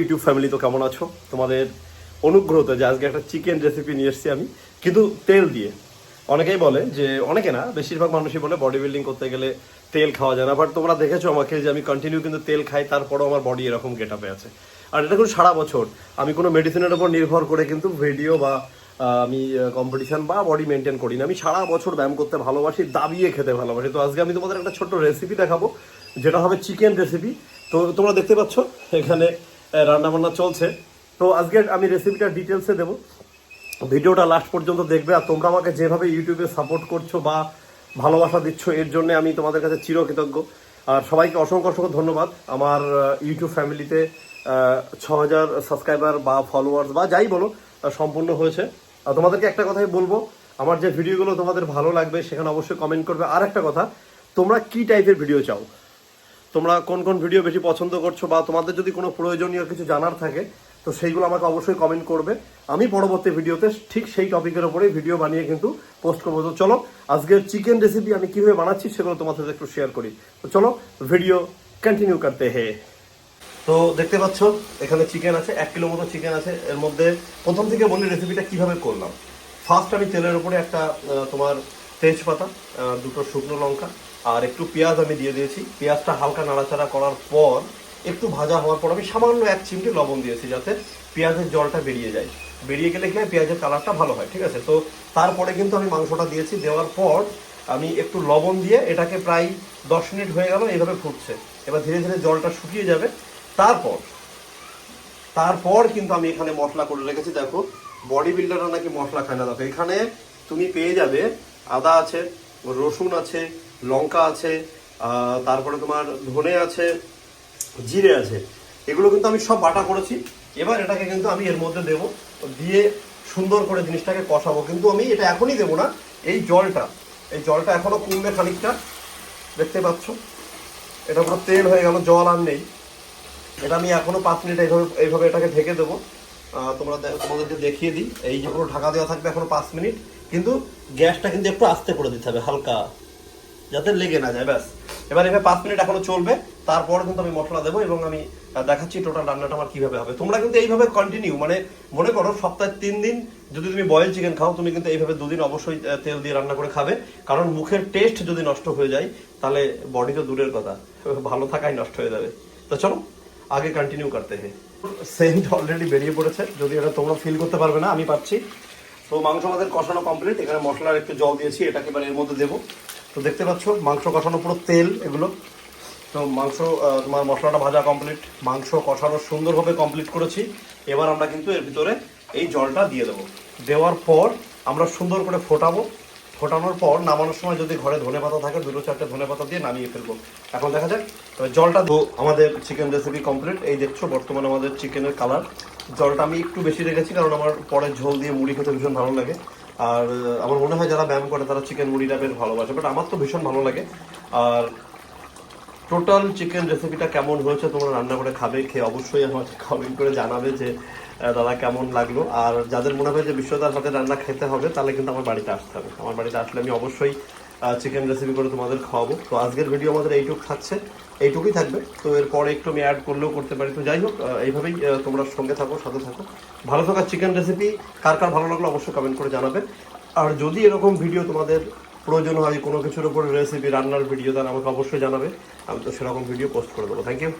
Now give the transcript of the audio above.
YouTube family, তো কেমন আছো? তোমাদের অনুগ্রহতে যে আজকে একটা চিকেন রেসিপি নিয়ে এসেছি আমি, কিন্তু তেল দিয়ে। অনেকেই বলে যে, অনেকে না, বেশিরভাগ মানুষই বলে বডি বিল্ডিং করতে গেলে তেল খাওয়া যায় না বাট তোমরা দেখেছ আমাকে যে আমি কন্টিনিউ কিন্তু তেল খাই, তারপরও আমার বডি এরকম গেট আপে আছে। আর এটা কিন্তু সারা বছর আমি কোনো মেডিসিনের উপর নির্ভর করে কিন্তু ভিডিও বা আমি কম্পিটিশন বা বডি মেনটেন করি না। আমি সারা বছর ব্যায়াম করতে ভালোবাসি, দাবিয়ে খেতে ভালোবাসি। তো আজকে আমি তোমাদের একটা ছোট্ট রেসিপি দেখাবো, যেটা হবে চিকেন রেসিপি তো তোমরা দেখতে পাচ্ছ, এখানে রান্না বান্না চলছে। তো আজকে আমি রেসিপিটা ডিটেলসে দেবো। ভিডিওটা লাস্ট পর্যন্ত দেখবে আর তোমরা আমাকে যেভাবে ইউটিউবে সাপোর্ট করছ বা ভালোবাসা দিচ্ছ, এর জন্য আমি তোমাদের কাছে চিরকৃতজ্ঞ। আর সবাইকে অসংখ্য অসংখ্য ধন্যবাদ। আমার ইউটিউব ফ্যামিলিতে ছ হাজার সাবস্ক্রাইবার বা ফলোয়ার্স বা যাই বলো সম্পূর্ণ হয়েছে। আর তোমাদেরকে একটা কথাই বলব, আমার যে ভিডিওগুলো তোমাদের ভালো লাগবে, সেখানে অবশ্যই কমেন্ট করবে। আর একটা কথা, তোমরা কি টাইপের ভিডিও চাও? তোমরা কোন কোন ভিডিও বেশি পছন্দ করছ বা তোমাদের যদি কোনো প্রয়োজনীয় কিছু জানার থাকে, তো সেইগুলো আমাকে অবশ্যই কমেন্ট করবে। আমি পরবর্তী ভিডিওতে ঠিক সেই টপিকের উপরেই ভিডিও বানিয়ে কিন্তু পোস্ট করব। তো চলো, আজকের চিকেন রেসিপি আমি কীভাবে বানাচ্ছি সেগুলো তোমার সাথে একটু শেয়ার করি। তো চলো ভিডিও কন্টিনিউ করতে হে। তো দেখতে পাচ্ছ, এখানে চিকেন আছে, এক কিলো মতো চিকেন আছে। এর মধ্যে প্রথম থেকে বলি রেসিপিটা কীভাবে করলাম। ফার্স্ট আমি তেলের উপরে একটা তোমার তেজপাতা দুটো শুকনো লঙ্কা আর একটু পেঁয়াজ আমি দিয়ে দিয়েছি। পেঁয়াজটা হালকা নাড়াচাড়া করার পর একটু ভাজা হওয়ার পর আমি সামান্য এক চিমটি লবণ দিয়েছি যাতে পেঁয়াজের জলটা বেরিয়ে যায়। বেরিয়ে গেলে কি পেঁয়াজের কালারটা ভালো হয়, ঠিক আছে? তো তারপরে কিন্তু আমি মাংসটা দিয়েছি। দেওয়ার পর আমি একটু লবণ দিয়ে এটাকে প্রায় দশ মিনিট হয়ে গেল, এইভাবে ফুটছে। এবার ধীরে ধীরে জলটা শুকিয়ে যাবে। তারপর তারপর কিন্তু আমি এখানে মশলা করে রেখেছি। দেখো বডি বিল্ডাররা নাকি মশলা খায় না। দেখো, এখানে তুমি পেয়ে যাবে আদা আছে রসুন আছে, লঙ্কা আছে তারপরে তোমার ধনে আছে, জিরে আছে। এগুলো কিন্তু আমি সব বাটা করেছি। এবার এটাকে কিন্তু আমি এর মধ্যে দেবো। দিয়ে সুন্দর করে জিনিসটাকে কষাবো। কিন্তু আমি এটা এখনই দেবো না। এই জলটা এই জলটা এখনও কমবে খানিকটা। দেখতে পাচ্ছ? এটা পুরো তেল হয়ে গেল, জল আর নেই। এটা আমি এখনও পাঁচ মিনিট এইভাবে এইভাবে এটাকে ঢেকে দেবো। তোমরা তোমাদেরকে দেখিয়ে দিই। এই যে পুরো ঢাকা দেওয়া থাকবে এখনও পাঁচ মিনিট। কিন্তু গ্যাসটা কিন্তু একটু আস্তে করে দিতে হবে, হালকা, যাতে লেগে না যায়, ব্যাস। এবার এভাবে পাঁচ মিনিট এখনও চলবে, তারপর কিন্তু আমি মশলা দেবো এবং আমি দেখাচ্ছি টোটাল রান্নাটা আমার কীভাবে হবে। তোমরা কিন্তু এইভাবে কন্টিনিউ মানে মনে করো সপ্তাহে তিন দিন যদি তুমি বয়েল চিকেন খাও, তুমি কিন্তু এইভাবে দুদিন অবশ্যই তেল দিয়ে রান্না করে খাবে। কারণ মুখের টেস্ট যদি নষ্ট হয়ে যায়, তাহলে বডি তো দূরের কথা, ভালো থাকাই নষ্ট হয়ে যাবে। তো চলো, আগে কন্টিনিউ করতে হে। সেন্ট অলরেডি বেরিয়ে পড়েছে, যদি এটা তোমরা ফিল করতে পারবে না, আমি পাচ্ছি তো মাংস আমাদের কষানো কমপ্লিট এখানে মশলার একটু জল দিয়েছি, এটাকে এবার এর মধ্যে দেবো। তো দেখতে পাচ্ছ, মাংস কষানো পুরো তেল এগুলো। তো মাংস তোমার মশলাটা ভাজা কমপ্লিট মাংস কষানো সুন্দরভাবে কমপ্লিট করেছি। এবার আমরা কিন্তু এর ভিতরে এই জলটা দিয়ে দেবো। দেওয়ার পর আমরা সুন্দর করে ফোটাবো। ফোটানোর পর নামানোর সময় যদি ঘরে ধনে পাতা থাকে, দুটো চারটে ধনে পাতা দিয়ে নামিয়ে ফেলব। এখন দেখা যাক জলটা আমাদের চিকেন রেসিপি কমপ্লিট এই দেখছ, বর্তমানে আমাদের চিকেনের কালার জলটা আমি একটু বেশি রেখেছি, কারণ আমার পরে ঝোল দিয়ে মুড়ি খেতে ভীষণ ভালো লাগে। আর আমার মনে হয় যারা ব্যায়াম করে তারা চিকেন মুড়িটা বেশ ভালোবাসে বাট আমার তো ভীষণ ভালো লাগে। আর টোটাল চিকেন রেসিপিটা কেমন হয়েছে তোমরা রান্না করে খাবে, খেয়ে অবশ্যই আমাকে কমেন্ট করে জানাবে যে দাদা কেমন লাগল। আর যাদের মনে হয় যে বিশ্বদার হাতে রান্না খেতে হবে, তাহলে কিন্তু আমার বাড়িতে আসতে হবে। আমার বাড়িতে আসলে আমি অবশ্যই চিকেন রেসিপি করে তোমাদের খাওয়াবো। তো আজকের ভিডিও আমাদের এইটুক থাকছে। এইটুকুই থাকবে। তো এরপরে একটু আমি অ্যাড করলেও করতে পারি। তো যাই হোক এইভাবেই তোমরা সঙ্গে থাকো, সাথে থাকো। ভালো থাকা চিকেন রেসিপি কার কার ভালো লাগল অবশ্যই কমেন্ট করে জানাবে। আর যদি এরকম ভিডিও তোমাদের প্রয়োজন হয়, কোনো কিছুর উপর রেসিপি রান্নার ভিডিও তাহলে আমাকে অবশ্যই জানাবে। আমি তো সেরকম ভিডিও পোস্ট করে দেবো। Thank you